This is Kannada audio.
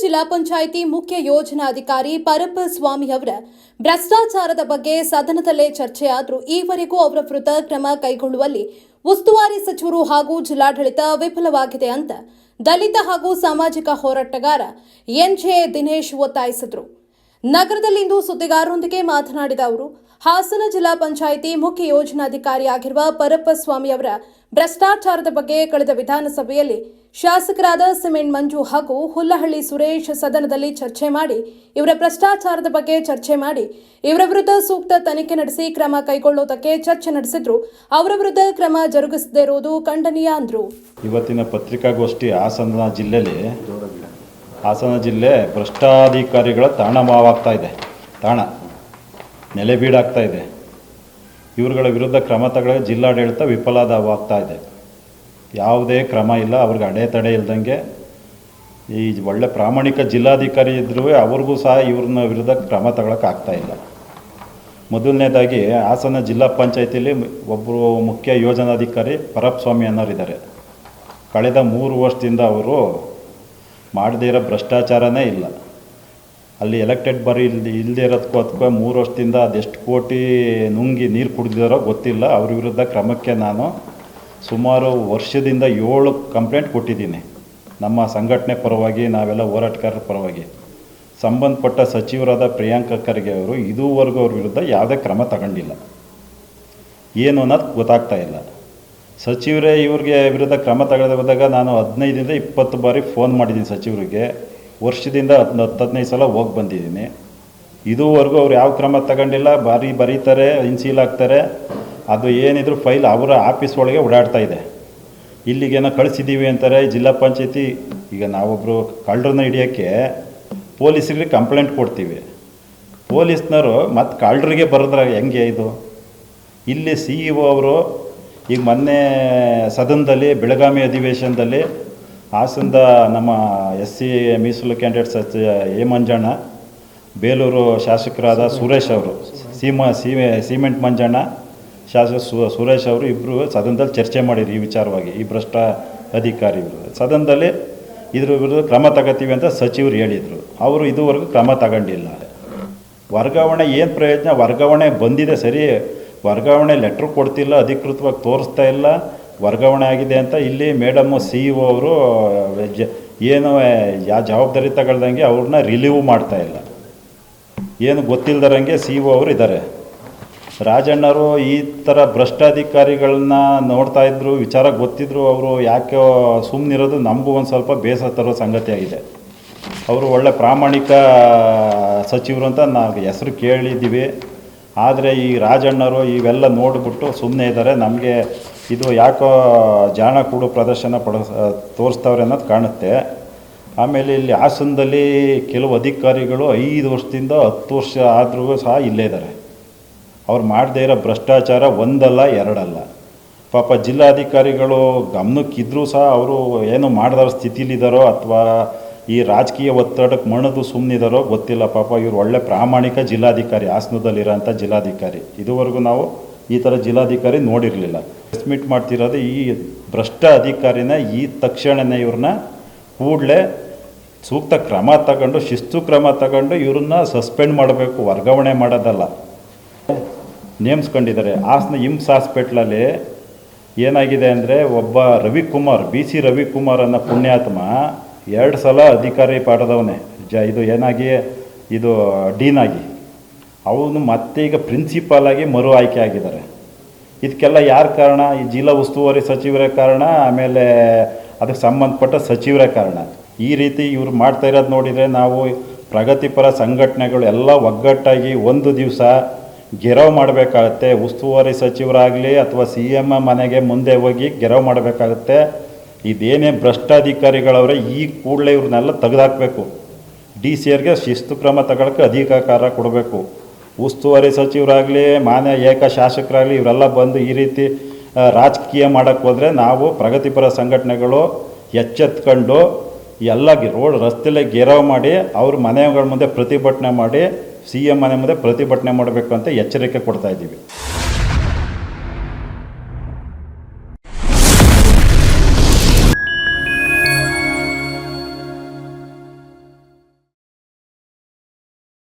ಜಿಲ್ಲಾ ಪಂಚಾಯಿತಿ ಮುಖ್ಯ ಯೋಜನಾಧಿಕಾರಿ ಪರಪ್ಪ ಸ್ವಾಮಿ ಅವರ ಭ್ರಷ್ಟಾಚಾರದ ಬಗ್ಗೆ ಸದನದಲ್ಲೇ ಚರ್ಚೆಯಾದರೂ ಈವರೆಗೂ ಅವರ ವಿರುದ್ಧ ಕ್ರಮ ಕೈಗೊಳ್ಳುವಲ್ಲಿ ಉಸ್ತುವಾರಿ ಸಚಿವರು ಹಾಗೂ ಜಿಲ್ಲಾಡಳಿತ ವಿಫಲವಾಗಿದೆ ಅಂತ ದಲಿತ ಹಾಗೂ ಸಾಮಾಜಿಕ ಹೋರಾಟಗಾರ ಎನ್ಜೆ ದಿನೇಶ್ ಒತ್ತಾಯಿಸಿದರು. ನಗರದಲ್ಲಿಂದು ಸುದ್ದಿಗಾರರೊಂದಿಗೆ ಮಾತನಾಡಿದ ಅವರು ಹಾಸನ ಜಿಲ್ಲಾ ಪಂಚಾಯಿತಿ ಮುಖ್ಯ ಯೋಜನಾಧಿಕಾರಿಯಾಗಿರುವ ಪರಪ್ಪ ಸ್ವಾಮಿ ಅವರ ಭ್ರಷ್ಟಾಚಾರದ ಬಗ್ಗೆ ಕಳೆದ ವಿಧಾನಸಭೆಯಲ್ಲಿ ಶಾಸಕರಾದ ಸಿಮೆಂಟ್ ಮಂಜು ಹಾಗೂ ಹುಲ್ಲಹಳ್ಳಿ ಸುರೇಶ್ ಸದನದಲ್ಲಿ ಚರ್ಚೆ ಮಾಡಿ, ಇವರ ಭ್ರಷ್ಟಾಚಾರದ ಬಗ್ಗೆ ಚರ್ಚೆ ಮಾಡಿ, ಇವರ ವಿರುದ್ಧ ಸೂಕ್ತ ತನಿಖೆ ನಡೆಸಿ ಕ್ರಮ ಕೈಗೊಳ್ಳುವುದಕ್ಕೆ ಚರ್ಚೆ ನಡೆಸಿದ್ರು. ಅವರ ವಿರುದ್ಧ ಕ್ರಮ ಜರುಗಿಸದೇ ಇರುವುದು ಖಂಡನೀಯ ಅಂದರು. ಇವತ್ತಿನ ಪತ್ರಿಕಾಗೋಷ್ಠಿ ಹಾಸನ ಜಿಲ್ಲೆಯಲ್ಲಿ, ಹಾಸನ ಜಿಲ್ಲೆ ಭ್ರಷ್ಟಾಧಿಕಾರಿಗಳ ತಾಣವಾಗ್ತಾ ಇದೆ. ತಾಣ. ನೆಲೆಬೀಡಾಗ್ತಾ ಇದೆ. ಇವರುಗಳ ವಿರುದ್ಧ ಕ್ರಮ ತಗೊಳ್ಳೋ ಜಿಲ್ಲಾಡಳಿತ ವಿಫಲವಾಗ್ತಾ ಇದೆ. ಯಾವುದೇ ಕ್ರಮ ಇಲ್ಲ, ಅವ್ರಿಗೆ ಅಡೆತಡೆ ಇಲ್ದಂಗೆ. ಈ ಒಳ್ಳೆ ಪ್ರಾಮಾಣಿಕ ಜಿಲ್ಲಾಧಿಕಾರಿ ಇದ್ರೂ ಅವ್ರಿಗೂ ಸಹ ಇವ್ರನ್ನ ವಿರುದ್ಧ ಕ್ರಮ ತಗೊಳಕ್ಕಾಗ್ತಾ ಇಲ್ಲ. ಮೊದಲನೇದಾಗಿ ಹಾಸನ ಜಿಲ್ಲಾ ಪಂಚಾಯತಿಲಿ ಒಬ್ಬರು ಮುಖ್ಯ ಯೋಜನಾಧಿಕಾರಿ ಪರಪ್ ಸ್ವಾಮಿ ಅನ್ನೋರಿದ್ದಾರೆ. ಕಳೆದ ಮೂರು ವರ್ಷದಿಂದ ಅವರು ಮಾಡದೇ ಇರೋ ಭ್ರಷ್ಟಾಚಾರನೇ ಇಲ್ಲ. ಅಲ್ಲಿ ಎಲೆಕ್ಟೆಡ್ ಬರೀ ಇಲ್ಲಿ ಇಲ್ಲದೆ ಇರೋದಕ್ಕೂ ಅದಕ್ಕೂ ಮೂರು ವರ್ಷದಿಂದ ಅದೆಷ್ಟು ಕೋಟಿ ನುಂಗಿ ನೀರು ಕುಡಿದಿರೋ ಗೊತ್ತಿಲ್ಲ. ಅವ್ರ ವಿರುದ್ಧ ಕ್ರಮಕ್ಕೆ ನಾನು ಸುಮಾರು ವರ್ಷದಿಂದ ಏಳು ಕಂಪ್ಲೇಂಟ್ ಕೊಟ್ಟಿದ್ದೀನಿ. ನಮ್ಮ ಸಂಘಟನೆ ಪರವಾಗಿ, ನಾವೆಲ್ಲ ಹೋರಾಟಗಾರರ ಪರವಾಗಿ. ಸಂಬಂಧಪಟ್ಟ ಸಚಿವರಾದ ಪ್ರಿಯಾಂಕ ಖರ್ಗೆ ಅವರು ಇದುವರೆಗೂ ಅವ್ರ ವಿರುದ್ಧ ಯಾವುದೇ ಕ್ರಮ ತಗೊಂಡಿಲ್ಲ. ಏನು ಅನ್ನೋದು ಗೊತ್ತಾಗ್ತಾ ಇಲ್ಲ. ಸಚಿವರೇ ಇವ್ರಿಗೆ ವಿರುದ್ಧ ಕ್ರಮ ತಗೊಳ್ಳದೆ ಹೋದಾಗ ನಾನು ಹದಿನೈದರಿಂದ ಇಪ್ಪತ್ತು ಬಾರಿ ಫೋನ್ ಮಾಡಿದ್ದೀನಿ ಸಚಿವರಿಗೆ. ವರ್ಷದಿಂದ ಹತ್ತು ಹತ್ತು ಹದಿನೈದು ಸಲ ಹೋಗಿ ಬಂದಿದ್ದೀನಿ. ಇದುವರೆಗೂ ಅವ್ರು ಯಾವ ಕ್ರಮ ತಗೊಂಡಿಲ್ಲ ಬಾರಿ ಬರೀತಾರೆ, ಇನ್ಸೀಲ್ ಆಗ್ತಾರೆ. ಅದು ಏನಿದ್ರು ಫೈಲ್ ಅವರ ಆಫೀಸ್ ಒಳಗೆ ಓಡಾಡ್ತಾ ಇದೆ. ಇಲ್ಲಿಗೇನೋ ಕಳಿಸಿದ್ದೀವಿ ಅಂತಾರೆ, ಜಿಲ್ಲಾ ಪಂಚಾಯತಿ. ಈಗ ನಾವೊಬ್ಬರು ಕಳ್ಳರನ್ನ ಹಿಡಿಯೋಕ್ಕೆ ಪೊಲೀಸರಿಗೆ ಕಂಪ್ಲೇಂಟ್ ಕೊಡ್ತೀವಿ. ಪೊಲೀಸ್ನವರು ಮತ್ತು ಕಳ್ಳರಿಗೆ ಬರೆದ್ರೆ ಹೆಂಗೆ ಇದು? ಇಲ್ಲಿ ಸಿ ಇ ಒ ಅವರು ಈಗ ಮೊನ್ನೆ ಸದನದಲ್ಲಿ, ಬೆಳಗಾವಿ ಅಧಿವೇಶನದಲ್ಲಿ ಹಾಸನದ ನಮ್ಮ ಎಸ್ ಸಿ ಮೀಸಲು ಕ್ಯಾಂಡಿಡೇಟ್ ಸಚಿವ ಎ ಮಂಜಣ್ಣ ಬೇಲೂರು ಶಾಸಕರಾದ ಸುರೇಶ್ ಅವರು, ಸೀಮ, ಸೀಮೆ, ಸಿಮೆಂಟ್ ಮಂಜಣ್ಣ, ಶಾಸಕ ಸುರೇಶ್ ಅವರು ಇಬ್ಬರು ಸದನದಲ್ಲಿ ಚರ್ಚೆ ಮಾಡಿದ್ರು ಈ ವಿಚಾರವಾಗಿ, ಈ ಭ್ರಷ್ಟ ಅಧಿಕಾರಿ ವಿರುದ್ಧ ಸದನದಲ್ಲಿ ಇದ್ರ ವಿರುದ್ಧ ಕ್ರಮ ತಗೋತೀವಿ ಅಂತ ಸಚಿವರು ಹೇಳಿದರು. ಅವರು ಇದುವರೆಗೂ ಕ್ರಮ ತಗೊಂಡಿಲ್ಲ. ವರ್ಗಾವಣೆ ಏನು ಪ್ರಯೋಜನ? ವರ್ಗಾವಣೆ ಬಂದಿದೆ ಸರಿ. ವರ್ಗಾವಣೆ ಲೆಟ್ರ್ ಕೊಡ್ತಿಲ್ಲ, ಅಧಿಕೃತವಾಗಿ ತೋರಿಸ್ತಾ ಇಲ್ಲ. ವರ್ಗಾವಣೆ ಆಗಿದೆ ಅಂತ ಇಲ್ಲಿ ಮೇಡಮ್ಮು ಸಿ ಇ ಅವರು ಜ, ಏನು ಯಾ ಜವಾಬ್ದಾರಿ ತಗೊಳ್ದಂಗೆ ಅವ್ರನ್ನ ರಿಲೀವ್ ಮಾಡ್ತಾ ಇಲ್ಲ. ಏನು ಗೊತ್ತಿಲ್ಲದರಂಗೆ ಸಿ ಇ ಅವರು ಇದ್ದಾರೆ. ರಾಜಣ್ಣರು ಈ ಥರ ಭ್ರಷ್ಟಾಧಿಕಾರಿಗಳನ್ನ ನೋಡ್ತಾ ಇದ್ರು, ವಿಚಾರ ಗೊತ್ತಿದ್ರು, ಅವರು ಯಾಕೆ ಸುಮ್ಮನಿರೋದು ನಮಗೂ ಒಂದು ಸ್ವಲ್ಪ ಬೇಸರ ತರೋ ಸಂಗತಿಯಾಗಿದೆ ಅವರು ಒಳ್ಳೆ ಪ್ರಾಮಾಣಿಕ ಸಚಿವರು ಅಂತ ನಾವು ಹೆಸರು ಕೇಳಿದ್ದೀವಿ. ಆದರೆ ಈ ರಾಜಣ್ಣರು ಇವೆಲ್ಲ ನೋಡಿಬಿಟ್ಟು ಸುಮ್ಮನೆ ಇದ್ದಾರೆ. ನಮಗೆ ಇದು ಯಾಕೋ ಜಾಣ ಕೂಡು ಪ್ರದರ್ಶನ ಪಡ ತೋರಿಸ್ತವ್ರೆ ಅನ್ನೋದು ಕಾಣುತ್ತೆ. ಆಮೇಲೆ ಇಲ್ಲಿ ಹಾಸನದಲ್ಲಿ ಕೆಲವು ಅಧಿಕಾರಿಗಳು ಐದು ವರ್ಷದಿಂದ ಹತ್ತು ವರ್ಷ ಆದರೂ ಸಹ ಇಲ್ಲೇ ಇದ್ದಾರೆ ಅವ್ರು ಮಾಡದೇ ಇರೋ ಭ್ರಷ್ಟಾಚಾರ ಒಂದಲ್ಲ, ಎರಡಲ್ಲ. ಪಾಪ ಜಿಲ್ಲಾಧಿಕಾರಿಗಳು ಗಮನಕ್ಕಿದ್ರೂ ಸಹ ಅವರು ಏನು ಮಾಡಿದವ್ರ ಸ್ಥಿತಿಲಿದ್ದಾರೋ ಅಥವಾ ಈ ರಾಜಕೀಯ ಒತ್ತಡಕ್ಕೆ ಮಣದು ಸುಮ್ಮನಿದಾರೋ ಗೊತ್ತಿಲ್ಲ. ಪಾಪ ಇವರು ಒಳ್ಳೆ ಪ್ರಾಮಾಣಿಕ ಜಿಲ್ಲಾಧಿಕಾರಿ, ಹಾಸನದಲ್ಲಿರೋಂಥ ಜಿಲ್ಲಾಧಿಕಾರಿ. ಇದುವರೆಗೂ ನಾವು ಈ ಥರ ಜಿಲ್ಲಾಧಿಕಾರಿ ನೋಡಿರಲಿಲ್ಲ. ಎಸ್ಮಿಟ್ ಮೀಟ್ ಮಾಡ್ತಿರೋದು ಈ ಭ್ರಷ್ಟ ಅಧಿಕಾರಿನ ಈ ತಕ್ಷಣನೇ ಇವ್ರನ್ನ ಕೂಡಲೇ ಸೂಕ್ತ ಕ್ರಮ ತಗೊಂಡು, ಶಿಸ್ತು ಕ್ರಮ ತಗೊಂಡು ಇವ್ರನ್ನ ಸಸ್ಪೆಂಡ್ ಮಾಡಬೇಕು, ವರ್ಗಾವಣೆ ಮಾಡೋದಲ್ಲ. ನೇಮಿಸ್ಕೊಂಡಿದ್ದಾರೆ. ಹಾಸನ ಇಮ್ಸ್ ಹಾಸ್ಪಿಟ್ಲಲ್ಲಿ ಏನಾಗಿದೆ ಅಂದರೆ ಒಬ್ಬ ರವಿಕುಮಾರ್ ಬಿ ಸಿ ರವಿಕುಮಾರ್ ಅನ್ನೋ ಪುಣ್ಯಾತ್ಮ ಎರಡು ಸಲ ಅಧಿಕಾರಿ ಪಾಠದವನೇ. ಜ ಇದು ಏನಾಗಿ, ಇದು ಡೀನಾಗಿ ಅವನು ಮತ್ತೆ ಈಗ ಪ್ರಿನ್ಸಿಪಾಲ್ ಆಗಿ ಮರು ಆಯ್ಕೆ ಆಗಿದ್ದಾರೆ. ಇದಕ್ಕೆಲ್ಲ ಯಾರು ಕಾರಣ? ಈ ಜಿಲ್ಲಾ ಉಸ್ತುವಾರಿ ಸಚಿವರೇ ಕಾರಣ, ಆಮೇಲೆ ಅದಕ್ಕೆ ಸಂಬಂಧಪಟ್ಟ ಸಚಿವರೇ ಕಾರಣ. ಈ ರೀತಿ ಇವರು ಮಾಡ್ತಾ ಇರೋದು ನೋಡಿದರೆ ನಾವು ಪ್ರಗತಿಪರ ಸಂಘಟನೆಗಳು ಎಲ್ಲ ಒಗ್ಗಟ್ಟಾಗಿ ಒಂದು ದಿವಸ ಗೆರವ್ ಮಾಡಬೇಕಾಗತ್ತೆ. ಉಸ್ತುವಾರಿ ಸಚಿವರಾಗಲಿ ಅಥವಾ ಸಿ ಎಂ ಮನೆಗೆ ಮುಂದೆ ಹೋಗಿ ಗೆರವ್ ಮಾಡಬೇಕಾಗತ್ತೆ. ಇದೇನೇ ಭ್ರಷ್ಟಾಧಿಕಾರಿಗಳವ್ರೆ, ಈ ಕೂಡಲೇ ಇವ್ರನ್ನೆಲ್ಲ ತೆಗೆದಾಕಬೇಕು. ಡಿ ಸಿ ಆರ್ಗೆ ಶಿಸ್ತು ಕ್ರಮ ತಗೊಳಕ್ಕೆ ಅಧಿಕಾರ ಕೊಡಬೇಕು. ಉಸ್ತುವಾರಿ ಸಚಿವರಾಗಲಿ, ಮಾನ್ಯ ಏಕ ಶಾಸಕರಾಗಲಿ, ಇವರೆಲ್ಲ ಬಂದು ಈ ರೀತಿ ರಾಜಕೀಯ ಮಾಡೋಕ್ಕೆ ಹೋದರೆ ನಾವು ಪ್ರಗತಿಪರ ಸಂಘಟನೆಗಳು ಎಚ್ಚೆತ್ಕೊಂಡು ಎಲ್ಲ ರೋಡ್ ರಸ್ತೆಲೇ ಗೆರವ್ ಮಾಡಿ, ಅವ್ರ ಮನೆಗಳ ಮುಂದೆ ಪ್ರತಿಭಟನೆ ಮಾಡಿ, ಸಿ ಎಂ ಮನೆ ಮುಂದೆ ಪ್ರತಿಭಟನೆ ಮಾಡಬೇಕು ಅಂತ ಎಚ್ಚರಿಕೆ ಕೊಡ್ತಾ ಇದ್ದೀವಿ.